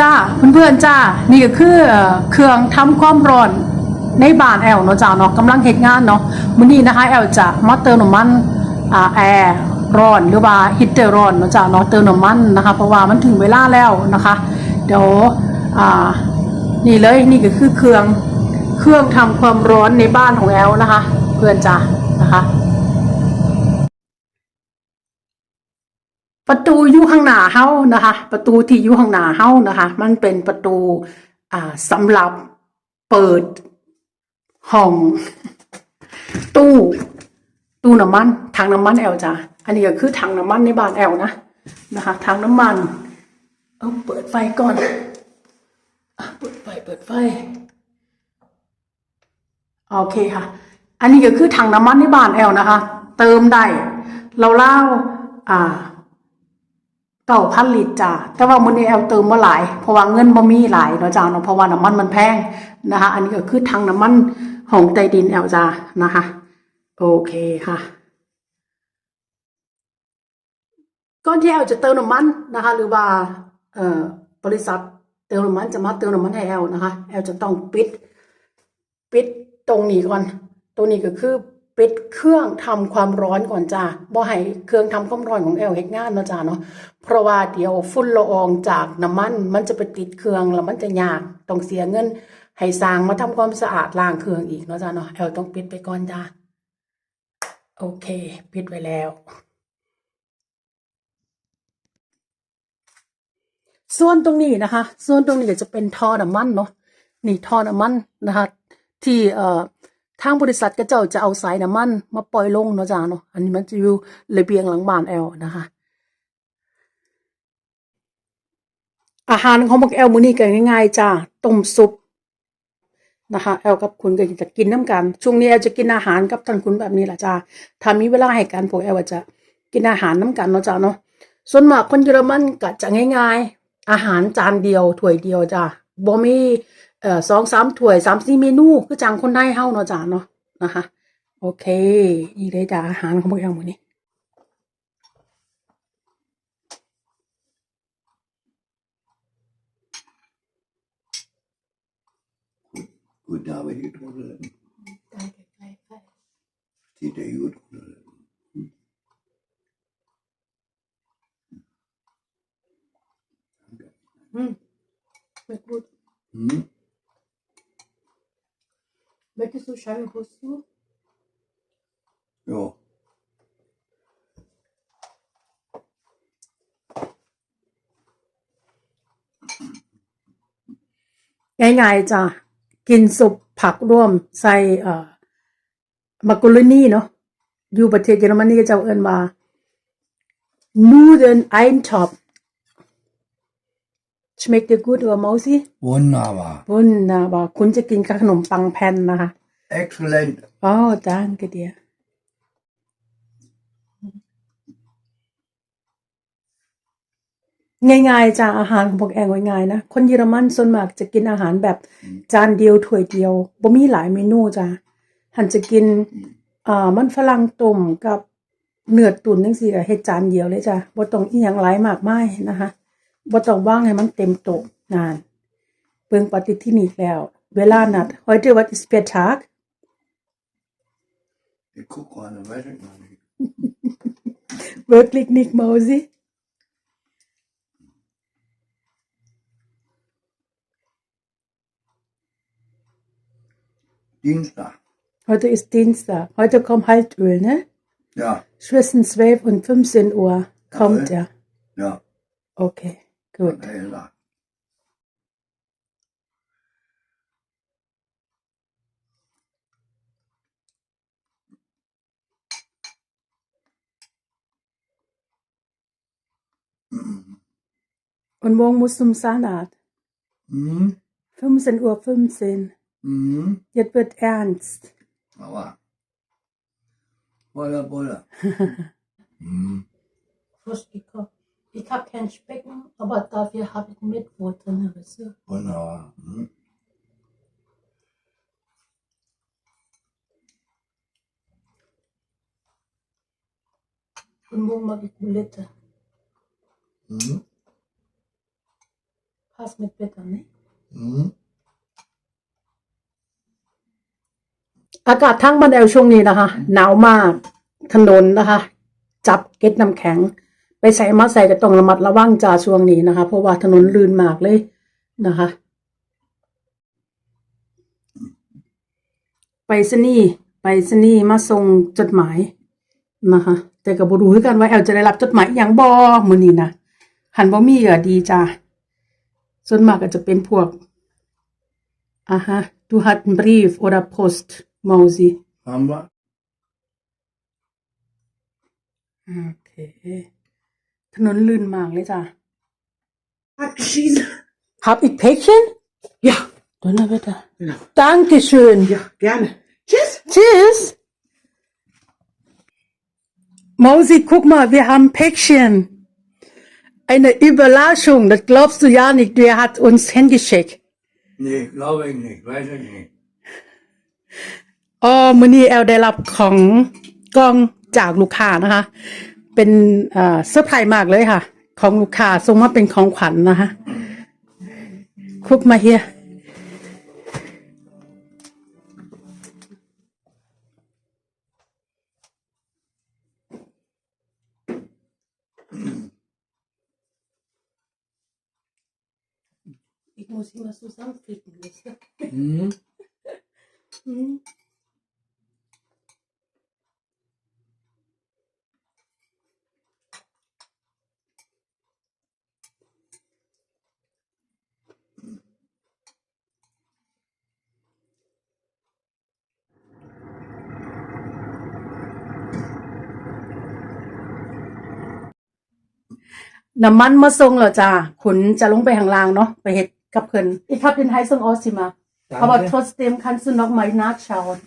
จ้าเพื่อนๆจ้านี่ก็คือเครื่องทำความร้อนในบ้านแอลเนาะจ้าเนาะกำลังเฮ็ดงานเนาะมื้อนี้นะคะแอลจะมาเติมน้ำมันอ่าแอร์ร้อนหรือว่าฮีตเตอร์ร้อนเนาะจ้าเนาะเติมน้ำมันนะคะเพราะว่ามันถึงเวลาแล้วนะคะ เดี๋ยวอ่านี่เลยนี่ก็คือเครื่องเครื่องทำความร้อนในบ้านของแอลนะคะ เพื่อนจ้านะคะ ประตูอยู่ข้างหน้าเฮานะคะ ประตูที่อยู่ข้างหน้าเฮานะคะ มันเป็นประตูอ่าสำหรับเปิดห้อง ตู้ ตู้น้ำมันถังน้ำมันแอลจ้ะอันนี้ก็คือถังน้ำมันในบ้านแอลนะนะคะถังน้ำมันเอาเปิดไฟก่อนเปิดไฟเปิดไฟโอเคค่ะ อันนี้ก็คือถังน้ำมันในบ้านแอลนะคะ เติมได้เราเล่าอ่า เก้าพันลิตรจ้าแต่ว่ามื้อนี้แอลเติมมาหลาย เพราะว่าเงินบ่มีหลายเนาะจ้าเนาะเพราะว่าน้ำมันมันแพงนะคะ อันนี้ก็คือทางน้ำมันของใต้ดินแอลจ้านะคะ โอเคค่ะก่อนที่แอลจะเติมน้ำมันนะคะ หรือว่าเอ่อบริษัทเติมน้ำมันจะมาเติมน้ำมันให้แอลนะคะแอลจะต้องปิด ปิดตรงนี้ก่อน ตรงนี้ก็คือ ปิดเครื่องทำความร้อนก่อนจ้าบ่ให้เครื่องทำความร้อนของแอลเฮ็ดงานเนาะจ้าเนาะเพราะว่าเดี๋ยวฝุ่นละอองจากน้ำมัน มันจะไปติดเครื่องแล้วมันจะยากต้องเสียเงิน ให้สร้างมาทำความสะอาดล้างเครื่องอีกเนาะจ้าเนาะแอลต้องปิดไปก่อนจ้าโอเคปิดไว้แล้ว ส่วนตรงนี้นะคะ ส่วนตรงนี้จะเป็นท่อน้ำมันเนาะนี่ท่อน้ำมันนะคะ ที่เอ่อ ทางบริษัทก็เจ้าจะเอาสายน้ำมันมาปล่อยลงเนาะจ้าเนาะอันนี้มันจะอยู่ระเบียงหลังบ้านแอลนะคะ อาหารของพวกแอลมื้อนี้ก็ง่ายๆจ้าต้มซุปนะคะแอลกับคุณก็จะกินน้ำกัน ช่วงนี้แอลจะกินอาหารกับทางคุณแบบนี้แหละจ้าถ้ามีเวลาให้กันพวกแอลจะกินอาหารน้ำกันเนาะจ้าเนาะส่วนมากคนเยอรมันก็จะง่าย ๆ อาหารจานเดียวถ้วยเดียวจ้าบ่มี เอ่อสองสามถ้วยสามสี่เมนูคือจังคนไทยเฮาเนาะจ้าเนาะนะคะ โอเค นี่เลยจ้าอาหารของพวกแอลมื้อนี้ Gut, da habe ich drunter. Sieht der gut drunter. อืมไม่พูด Hm? Möchtest du Scheibe Wurst du? Ja. ง่ายๆจ้ะกินสุปผักร่วมใส่เอ่อมักกะโรนีเนาะอยู่ประเทศเยอรมนีก็จะเอิ้นว่า Nudeln Eintopf schmeckt dir gut oder Mausi Wunderbar. wunderbar คุณจะกินกับขนมปังแผ่นนะคะ Exzellent. อ๋อ danke dir ง่ายๆจ้าอาหารของพวกแองง่ายๆนะ คนเยอรมันส่วนมากจะกินอาหารแบบจานเดียวถ้วยเดียวบ่มีหลายเมนูจ้าหันจะกินอ่ามันฝรั่งต้มกับเนื้อตุ๋นจังซี่ก็เฮ็ดจานเดียวเลยจ้าบ่ต้องอีหยังหลายมากมายนะคะ บ่ต้องวางให้มันเต็มโต๊ะนานเบิ่งปฏิทินอีกแล้ว เวลานัด heute was ist für Tag Ich gucke gerade, weiß ich noch nicht. wirklich nicht Mausi Dienstag. Heute ist Dienstag. Heute kommt Haltöl, ne? Ja, Zwischen 12 und 15 Uhr kommt Jawohl. er. ja. Okay, gut. Und morgen musst du zum Salat. Mhm. 15 Uhr 15. Mhm. Jetzt wird ernst. Aber. Boller, Boller. mhm. Ich habe kein Speck, aber dafür habe ich Mittwoch drin. Wunderbar. Mhm. Und morgen mache ich Bulette. Mhm. passt mit Wetter, ne? Mhm. อากาศทั้งบ้านแอลช่วงนี้นะคะ หนาวมาก ถนนนะคะ จับเก็ดน้ำแข็งไป ใส่มาใส่ก็ต้องระมัดระวังจ่าช่วงนี้นะคะ เพราะว่าถนนลื่นมากเลยนะคะ ไปสนีย์ไปสนีย์มาส่งจดหมายนะคะ แต่ก็บ่รู้คือกันว่าแอลจะได้รับจดหมายอหย่างบ่มื้อนี้นะหันบ่มีก็ดีจ้าส่วนมากก็จะเป็นพวกอ่าฮะ du hast einen Brief oder Post Mausi Haben wir? โอเค ถนนลื่นมากเลยจ้ะ Hat geschieden. Hab ich Päckchen? Ja, Donnerwetter. genau. Dankeschön. Ja, gerne. Tschüss. Tschüss. Mausi, guck mal, wir haben Päckchen. Eine Überraschung, das glaubst du ja nicht. Der hat uns hingeschickt. Nee, glaube ich nicht. Weiß ich nicht. อ๋อมื้อนี้แอลได้รับของกล้องจากลูกค้านะคะ เป็นเอ่อเซอร์ไพรส์มากเลยค่ะ ของลูกค้าส่งมาเป็นของขวัญนะคะคุกมาเฮีย Ich muss immer zusammenflicken. Mhm. Mhm. น้ำมันมาส่งแล้วจ้าขุนจะลงไปข้างล่างเนาะไปเฮ็ดกับเพิ่นอีกครับden heißen Auszimmer aber Danke. trotzdem kannst du noch mal nachschauen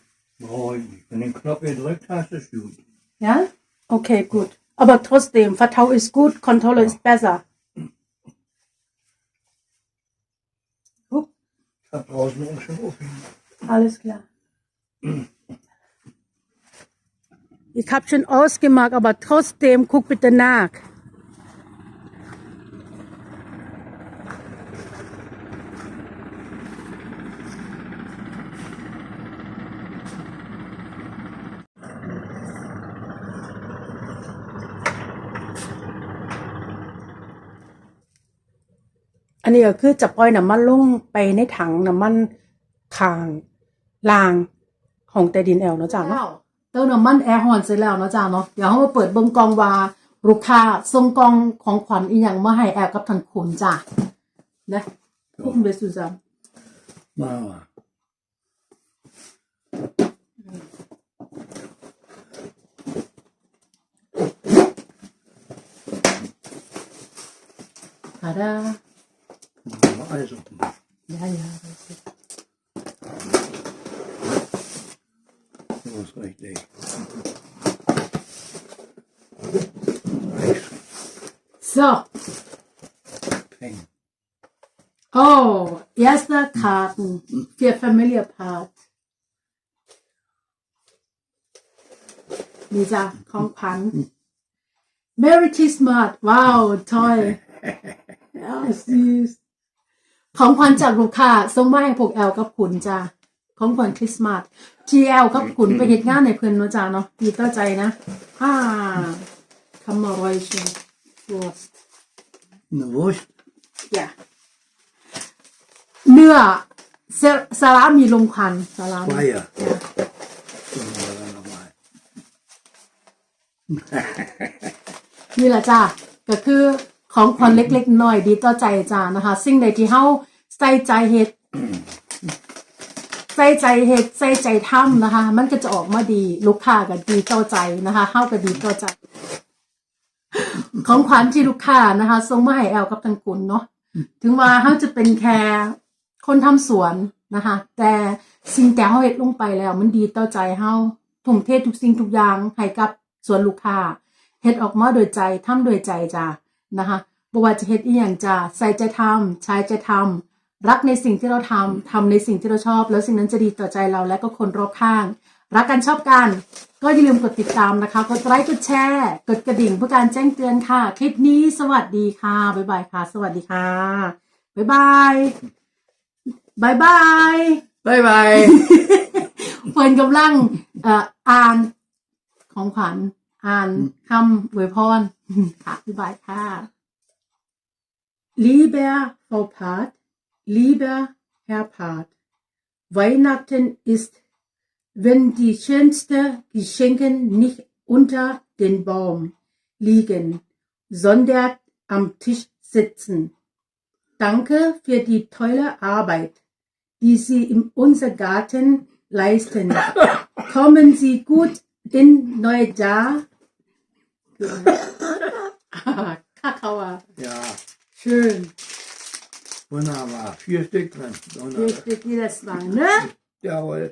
Brauche ich nicht. Wenn du den Knopf gedrückt hast, ist gut. ja okay gut aber trotzdem Vertrau ist gut Kontrolle ist besser Guck, Ich hab draußen auch schon offen. alles klar ich hab schon ausgemacht aber trotzdem guck bitte nach นนี้ก็คือจะปล่อยน้ำมันลงไปในถังน้ำมันคางลางของใต้ดินแอลเนาะจ้าเนาะเติมน้ำมันแอร์ฮอนเสร็จแล้วเนาะจ้าเนาะเดี๋ยวเรามาเปิดเบิ่งกล่องว่าลูกค้าส่งกล่องของขวัญอีหยังมาให้แอลกับทางคุณจ้านะพุ่มเลยสุซาน Machen wir. ฮาดา Machen wir Alles offen. ยายา So ist richtig. so Peng. oh erster Karten für Familie Part นี่จ้ะของขวัญ Merry Christmas ว้าวทอย Ja, süß ของขวัญจากลูกค้าส่งมาให้พวกแอลกับขุนจ้าของขวัญคริสต์มาสที่แอลกับขุนไปเฮ็ดงานในเพิ่นเนาะจ้าเนาะดีต่อใจนะอ่าคำมารอยชิวอส Eine Wurst. อย่าเนื้อเซซาลามีลมควันซาลามี Feier. So, machen wir dann nochmal. นี่แหละจ้าก็คือของขวัญเล็กๆน้อยๆดีต่อใจจ้านะคะ สิ่งใดที่เฮา ใส่ใจเฮ็ดใส่ใจเฮ็ดใส่ใจทำนะคะ มันก็จะออกมาดีลูกค้าก็ดีต่อใจนะคะเฮาก็ดีต่อใจ ของขวัญที่ลูกค้านะคะส่งมาให้แอลกับทางคุณเนาะถึงว่าเฮาจะเป็นแค่คนทำสวนนะคะ แต่สิ่งแต่เฮาเฮ็ดลงไปแล้ว มันดีต่อใจเฮาทุ่มเททุกสิ่งทุกอย่างให้กับสวนลูกค้าเฮ็ดออกมาโดยใจทำโดยใจจ้านะคะบ่ว่าจะเฮ็ดอีหยังจ้าใส่ใจทำใช้ใจทำ รักในสิ่งที่เราทำทำในสิ่งที่เราชอบ แล้วสิ่งนั้นจะดีต่อใจเราและก็คนรอบข้าง รักกันชอบกัน ก็อย่าลืมกดติดตามนะคะ กดไลค์กดแชร์ กดกระดิ่งเพื่อการแจ้งเตือนค่ะ คลิปนี้สวัสดีค่ะ บ๊ายบายค่ะ สวัสดีค่ะ บ๊ายบายบายบายบายบายเฟินกำลังอ่านของขวัญอ่านคำอวยพรค่ะบายบายค่ะ Lieber for Part Lieber Herr Part, Weihnachten ist, wenn die schönsten Geschenke nicht unter den Baum liegen, sondern am Tisch sitzen. Danke für die tolle Arbeit, die Sie in unserem Garten leisten. Kommen Sie gut in neue Jahr. Kakao. Ja. Schön. Wunderbar, vier Stück drin. Wunderbar. Vier Stück jedes Mal, ne? Jawohl.